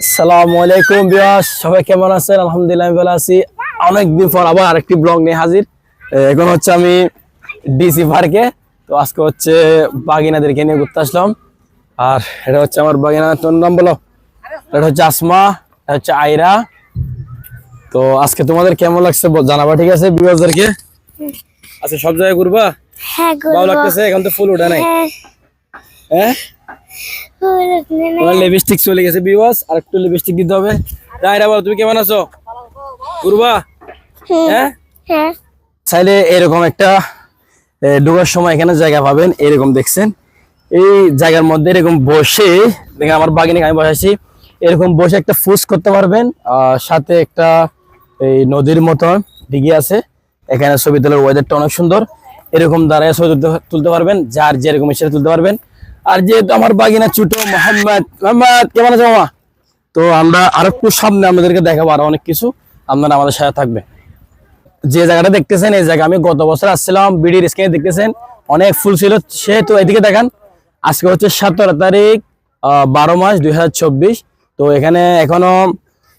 আসসালামু আলাইকুম বিয়াস সবাই কেমন আছেন? আলহামদুলিল্লাহ আমি ভালো আছি। অনেকদিন পর আবার আরেকটি ব্লগ নিয়ে হাজির। এখন হচ্ছে আমি ডিসি পার্কে। তো আজকে হচ্ছে বাগিনাদেরকে নিয়ে ঘুরতে আসলাম। আর এটা হচ্ছে আমার বাগিনা তোর নাম বলো। এটা হচ্ছে আসমা এটা হচ্ছে আয়রা। তো আজকে তোমাদের কেমন লাগছে জানাবা ঠিক আছে বিবাসদেরকে আচ্ছা সব জায়গায় ঘুরবা? হ্যাঁ ভালো লাগতেছে এখন তো ফুল ওঠে নাই। হ্যাঁ। হ্যাঁ। তোমার লিপস্টিক চলে গেছে বিবাস আর একটু লিপস্টিক দিতে হবে। আয়রা বল তুমি কেমন আছো? ঘুরবা হ্যাঁ। হ্যাঁ? চাইলে এরকম একটা ঢোকার সময় এখানে জায়গা পাবেন। এরকম দেখছেন। এই জায়গার মধ্যে এরকম বসে দেখেন আমার বাগিনে আমি বসাইছি। এরকম বসে একটা ফুস করতে পারবেন। আর সাথে একটা এই নদীর মতন দিঘি আছে। এখানে ছবি তোলার ওয়েদারটা অনেক সুন্দর। এরকম দাঁড়ায় ছবি তুলতে তুলতে পারবেন। যার যেরকম ইচ্ছে তুলতে পারবেন। আর যেহেতু আমার বাগিনা ছোট, মোহাম্মদ মোহাম্মদ, কেমন আছে মামা? তো আমরা আর একটু সামনে আমাদেরকে দেখাবো আরও অনেক কিছু। আপনারা আমাদের সাথে থাকবে যে জায়গাটা দেখতেছেন, এই জায়গা আমি গত বছর আসছিলাম, বিডির স্ক্রিনে দেখতেছেন, অনেক ফুল ছিল। সেহেতু এদিকে দেখান, আজকে হচ্ছে সতেরো তারিখ বারো মাস দুই হাজার চব্বিশ। তো এখানে এখনও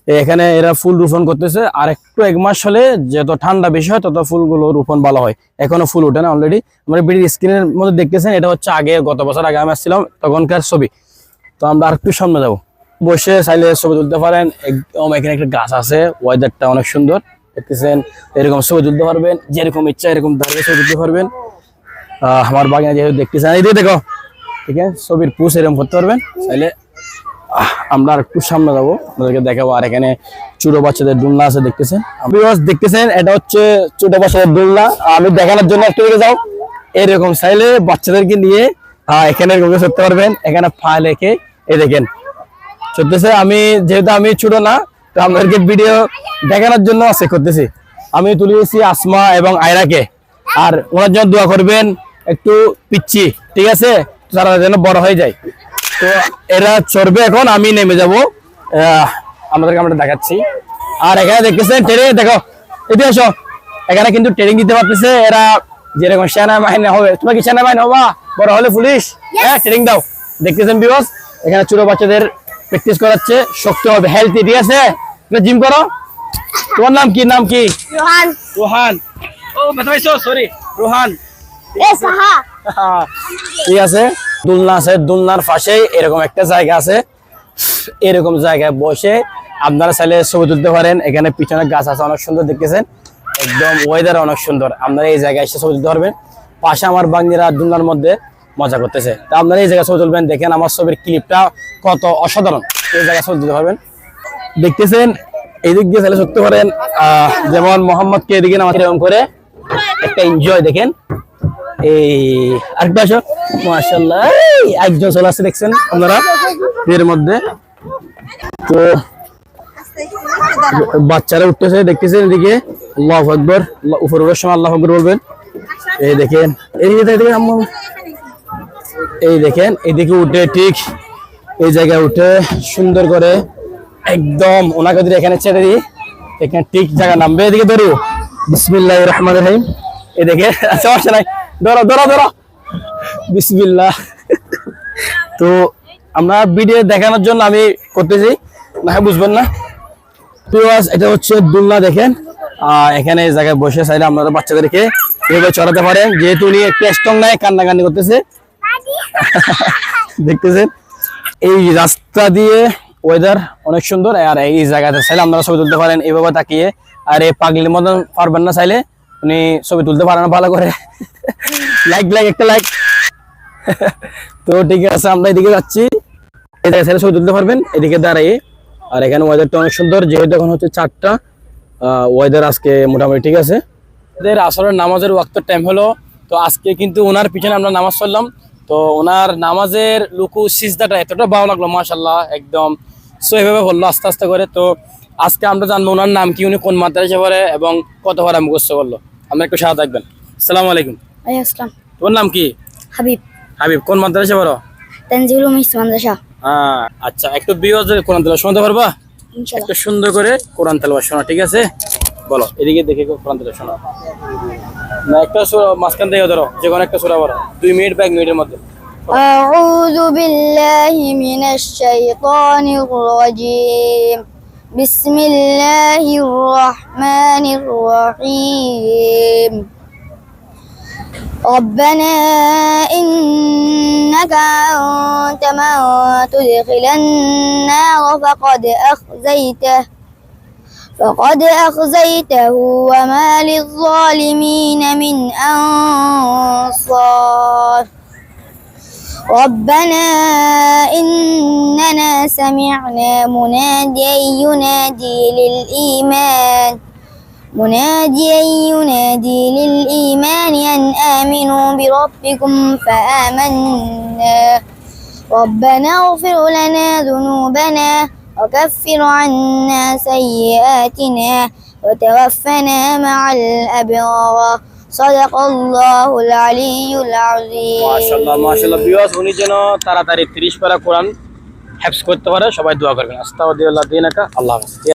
এখানে এরা ফুল রোপণ করতেছে। আর একটু এক মাস হলে যত ঠান্ডা বেশি হয়, তত ফুলগুলো রোপণ ভালো হয়। এখনও ফুল ওঠে না অলরেডি আমরা বিডির স্ক্রিনের মধ্যে দেখতেছেন, এটা হচ্ছে আগে, গত বছর আগে আমি আসছিলাম তখনকার ছবি। তো আমরা আর একটু সামনে যাব। বসে চাইলে ছবি তুলতে পারেন। একদম এখানে একটা গাছ আছে ওয়েদারটা অনেক সুন্দর। দেখতেছেন, এরকম ছবি তুলতে পারবেন, যেরকম ইচ্ছা, এরকম দাঁড়িয়ে ছবি তুলতে পারবেন। আমার বাগানে যেহেতু দেখতেছেন, এই দিয়ে দেখো, ঠিক আছে, ছবির পুষ এরকম করতে পারবেন। চাইলে আমরা আর একটু সামনে যাব। আপনাদেরকে দেখাবো আর এখানে ছোট বাচ্চাদের দোলনা আছে, দেখতেছেন? দেখতেছেন? এটা হচ্ছে ছোট বাচ্চাদের দোলনা। আমি দেখানোর জন্য একটু যাও। এরকম চাইলে বাচ্চাদেরকে নিয়ে এখানে এরকম চড়তে পারবেন। এখানে পা লেখে এই দেখেন। চলতেছে আমি যেহেতু আমি ছোট না, তো আপনাদেরকে ভিডিও দেখানোর জন্য আছে, করতেছি। আমি তুলিয়েছি আসমা এবং আয়রাকে। আর ওনার জন্য দোয়া করবেন, একটু পিচ্ছি, ঠিক আছে? তারা যেন বড় হয়ে যায়। তো এরা চড়বে এখন আমি নেমে যাব। আমাদেরকে আমরা দেখাচ্ছি। আর এখানে দেখতেছেন ট্রেনে দেখো এটি আসো। এখানে কিন্তু ট্রেনিং দিতে পারতেছে এরা। যেরকম সেনা বাহিনী হবে। তোমার কি সেনা বাহিনী হবা? বড় হলে পুলিশ? হ্যাঁ ট্রেনিং দাও। দেখতেছেন বিবস এখানে ছোট বাচ্চাদের প্র্যাকটিস করাচ্ছে। শক্তি হবে হেলথি ঠিক আছে? জিম করো। তোমার নাম কি? নাম কি? রোহান। রোহান। ও সরি রোহান। ঠিক আছে। দুলনা আছে, দুলনার পাশে এরকম একটা জায়গা আছে। এরকম জায়গায় বসে আপনারা চাইলে ছবি তুলতে পারেন। এখানে পিছনে গাছ আছে, অনেক সুন্দর দেখতেছেন। একদম ওয়েদার অনেক সুন্দর। আপনারা এই জায়গায় এসে ছবি তুলতে পারবেন। পাশে আমার বাঙ্গিরা দুলনার মধ্যে মজা করতেছে। তা আপনারা এই জায়গায় ছবি তুলবেন। দেখেন আমার ছবির ক্লিপটা কত অসাধারণ। এই জায়গায় ছবি তুলতে পারবেন। দেখতেছেন এই দিক দিয়ে চাইলে করতে পারেন। যেমন মোহাম্মদকে এদিকে আমাদের এরকম করে একটা এনজয় দেখেন। এই আরেকটা আসো। মাশাল্লাহ একজন চলে আসছে, দেখছেন আপনারা? এর মধ্যে। তো, বাচ্চারা উঠতেছে, দেখতেছেন এদিকে? আল্লাহ আকবর উপরে ওঠার সময় আল্লাহ আকবর বলবেন। এই দেখেন এই দেখেন এই দেখেন, এদিকে উঠে ঠিক এই জায়গায় উঠে সুন্দর করে একদম ওনাকে যদি এখানে ছেড়ে দিই। এখানে ঠিক জায়গা নামবে। এদিকে ধরু। বিসমিল্লাহ রহমান রহিম। এই দেখে সমস্যা নাই। ধরো ধরো ধরো। বিসমিল্লাহ। তো আমরা ভিডিও দেখানোর জন্য আমি করতেছি। না বুঝবেন না। ভিউয়ার্স, এটা হচ্ছে দুলনা দেখেন। এখানে এই জায়গায় বসে চাইলে আপনারা বাচ্চাদেরকে এভাবে চড়াতে পারেন। যেহেতু উনি একটু স্ট্রং নাই কান্নাকান্নি করতেছে। দেখতেছেন? এই রাস্তা দিয়ে ওয়েদার অনেক সুন্দর। আর এই জায়গাতে চাইলে আপনারা ছবি তুলতে পারেন। এইভাবে তাকিয়ে। আর এই পাগলির মতন পারবেন না চাইলে। উনি ছবি তুলতে পারেন না ভালো করে। লাইক লাইক একটা লাইক তো ঠিক আছে, আমরা এদিকে যাচ্ছি। জায়গায় ছবি তুলতে পারবেন, এদিকে দাঁড়িয়ে। আর এখানে ওয়েদারটা অনেক সুন্দর, যেহেতু এখন হচ্ছে চারটা ওয়েদার আজকে মোটামুটি ঠিক আছে। আমাদের আসরের নামাজের ওয়াক্তের টাইম হলো, তো আজকে কিন্তু ওনার পিছনে আমরা নামাজ পড়লাম তো ওনার নামাজের লুকু সিজদাটা এতটা ভালো লাগল মাশাল্লাহ একদম। সো এভাবে বলল আস্তে আস্তে করে। তো আজকে আমরা জানব ওনার নাম কি উনি কোন মাদ্রাসা পড়ে এবং কত ভাড়া মুখস্থ করল। আমরা একটু সাথে থাকবেন। আসসালামু আলাইকুম। তোমার নাম কি? হাবিব। হাবিব কোন মাদ্রাসা পড়ো? তানজিল মিস মাদ্রাসা। হ্যাঁ আচ্ছা একটু বিওয়াজের কোরআন তেলাওয়াত শোনাতে পারবা? একটু সুন্দর করে কোরআন তেলাওয়াত শোনা ঠিক আছে? বলো এদিকে দেখে কোরআন তেলাওয়াত শোনা। না একটা সূরা মাঝখান থেকে ধরো যে কোনো একটা সূরা বলো দুই মিনিট বা এক মিনিটের মধ্যে। أعوذ بالله من الشيطان الرجيم. بسم الله الرحمن الرحيم. ربنا إنك أنت من تدخل النار فقد أخزيته فقد أخزيته وما للظالمين من أنصار. ربنا إننا سمعنا مناديا ينادي للإيمان. مناديا ينادي للإيمان أن آمنوا بربكم فآمنا. ربنا اغفر لنا ذنوبنا وكفر عنا سيئاتنا وتوفنا مع الأبرار. যেন তাড়াতাড়ি তিরিশ পারা কোরআন হ্যাপস করতে পারে সবাই দোয়া করবেন। আস্তা দিন আল্লাহ